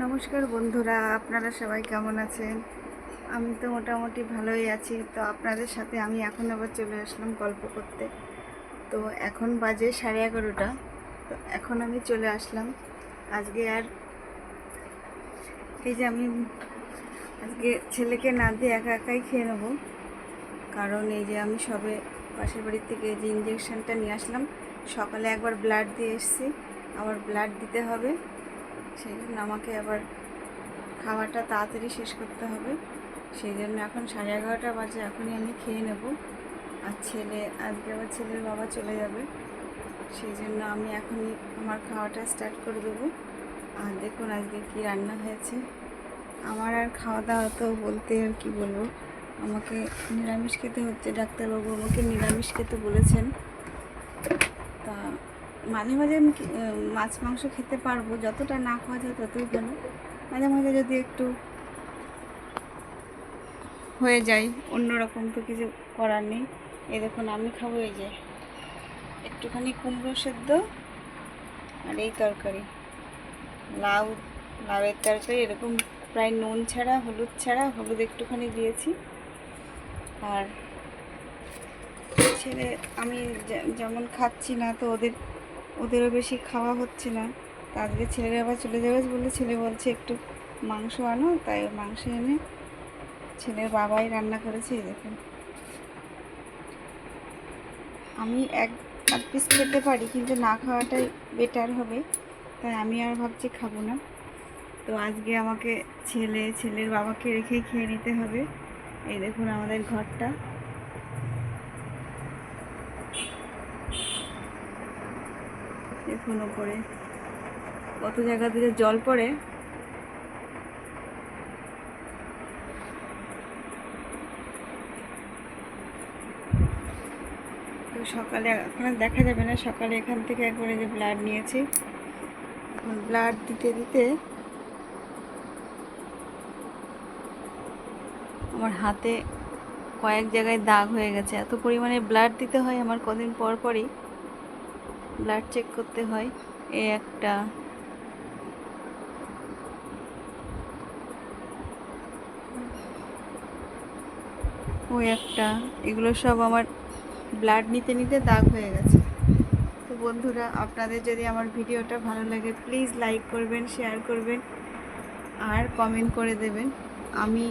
নমস্কার বন্ধুরা, আপনারা সবাই কেমন আছেন? আমি তো মোটামুটি ভালোই আছি। তো আপনাদের সাথে আমি এখন আবার চলে আসলাম গল্প করতে। তো এখন বাজে সাড়ে এগারোটা। তো এখন আমি চলে আসলাম। আজকে আর এই যে আমি আজকে ছেলেকে না দিয়ে একা একাই খেয়ে নেব। কারণ এই যে আমি সবে পাশের বাড়ির থেকে যে ইঞ্জেকশনটা নিয়ে আসলাম, সকালে একবার ব্লাড দিয়ে এসেছি। আবার ব্লাড দিতে হবে। সেই জন্য আমাকে আবার খাওয়াটা তাড়াতাড়ি শেষ করতে হবে। সেই জন্য এখন সাড়ে এগারোটা বাজে, এখনই আমি খেয়ে নেব। আর ছেলে, আজকে আবার ছেলের বাবা চলে যাবে। সেই জন্য আমি এখনই আমার খাওয়াটা স্টার্ট করে দেবো। আর দেখুন আজকে কি রান্না হয়েছে। আমার আর খাওয়া দাওয়া তো বলতে আর কি বলব। আমাকে নিরামিষ খেতে হচ্ছে, ডাক্তারবাবু আমাকে নিরামিষ খেতে বলেছেন। তা মাঝে মাঝে আমি মাছ, মাংস খেতে পারব, যতটা না খাওয়া যায় ততই ভালো। মাঝে মাঝে যদি একটু হয়ে যায়, অন্যরকম তো কিছু করার নেই। এই দেখুন, আমি খাব এই যে একটুখানি কুমড়ো সেদ্ধ আর এই তরকারি। লাউ, লাউয়ের তরকারি, এরকম প্রায় নুন ছাড়া, হলুদ ছাড়া, হলুদ একটুখানি দিয়েছি। আর ছেলে আমি যেমন খাচ্ছি না, তো ওদের ওদেরও বেশি খাওয়া হচ্ছে না। তা আজকে ছেলেরা আবার চলে যাবে বলে ছেলে বলছে একটু মাংস আনো, তাই মাংস এনে ছেলের বাবাই রান্না করেছে দেখুন। আমি এক এক পিস খেতে পারি, কিন্তু না খাওয়াটাই বেটার হবে। তাই আমি আর ভাবছি খাব না। তো আজকে আমাকে ছেলে, ছেলের বাবাকে রেখেই খেয়ে নিতে হবে। এই দেখুন আমাদের ঘরটা। দেখুন ওপরে কত জায়গা থেকে জল পড়ে? সকালে এখন দেখা যাবে না। সকালে এখান থেকে একবারে যে ব্লাড নিয়েছি। এখন ব্লাড দিতে দিতে আমার হাতে কয়েক জায়গায় দাগ হয়ে গেছে। এত পরিমাণে ব্লাড দিতে হয় আমার কদিন পর পরই। ব্লাড চেক করতে হয়। এ একটা ওই একটা, এগুলো সব আমার ব্লাড নিতে নিতে দাগ হয়ে গেছে। তো বন্ধুরা, আপনাদের যদি আমার ভিডিওটা ভালো লাগে প্লিজ লাইক করবেন শেয়ার করবেন, আর কমেন্ট করে দেবেন। আমি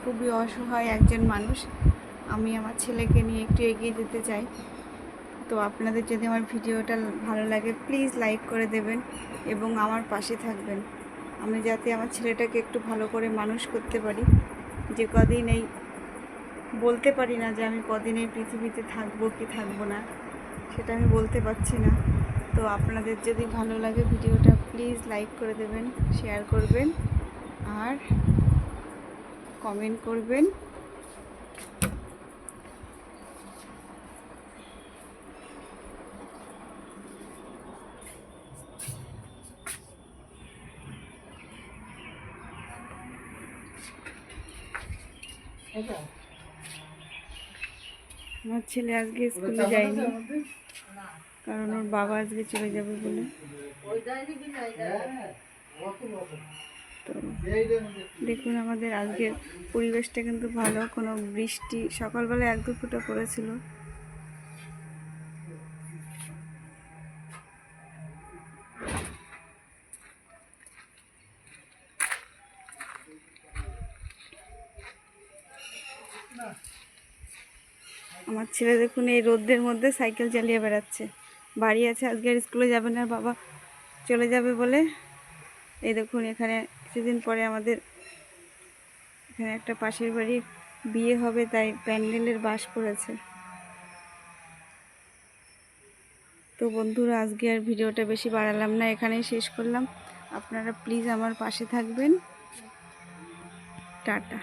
খুবই অসহায় একজন মানুষ। আমি আমার ছেলেকে নিয়ে একটু এগিয়ে যেতে চাই। তো আপনাদের যদি আমার ভিডিওটা ভালো লাগে প্লিজ লাইক করে দেবেন এবং আমার পাশে থাকবেন। আমি যাতে আমার ছেলেটাকে একটু ভালো করে মানুষ করতে পারি। যে কদিন এই বলতে পারি না যে আমি কদিন এই পৃথিবীতে থাকব কি থাকব না, সেটা আমি বলতে পারছি না। তো আপনাদের যদি ভালো লাগে ভিডিওটা প্লিজ লাইক করে দেবেন শেয়ার করবেন, আর কমেন্ট করবেন। আমার ছেলে আজকে স্কুলে যায়নি। কারণ ওর বাবা আজকে চলে যাবে বলে। তো দেখুন আমাদের আজকের পরিবেশটা কিন্তু ভালো। কোনো বৃষ্টি সকালবেলা এক দু ফোঁটা পড়েছিল। আমার ছেলে দেখুন এই রোদ্রের মধ্যে সাইকেল চালিয়ে বেড়াচ্ছে। বাড়ি আছে, আজকে আর স্কুলে যাবে না, বাবা চলে যাবে বলে। এই দেখুন, এখানে কিছুদিন পরে আমাদের এখানে একটা পাশের বাড়ির বিয়ে হবে, তাই প্যান্ডেলের বাস পড়েছে। তো বন্ধুরা, আজকে আর ভিডিওটা বেশি বাড়ালাম না, এখানেই শেষ করলাম। আপনারা প্লিজ আমার পাশে থাকবেন। টাটা।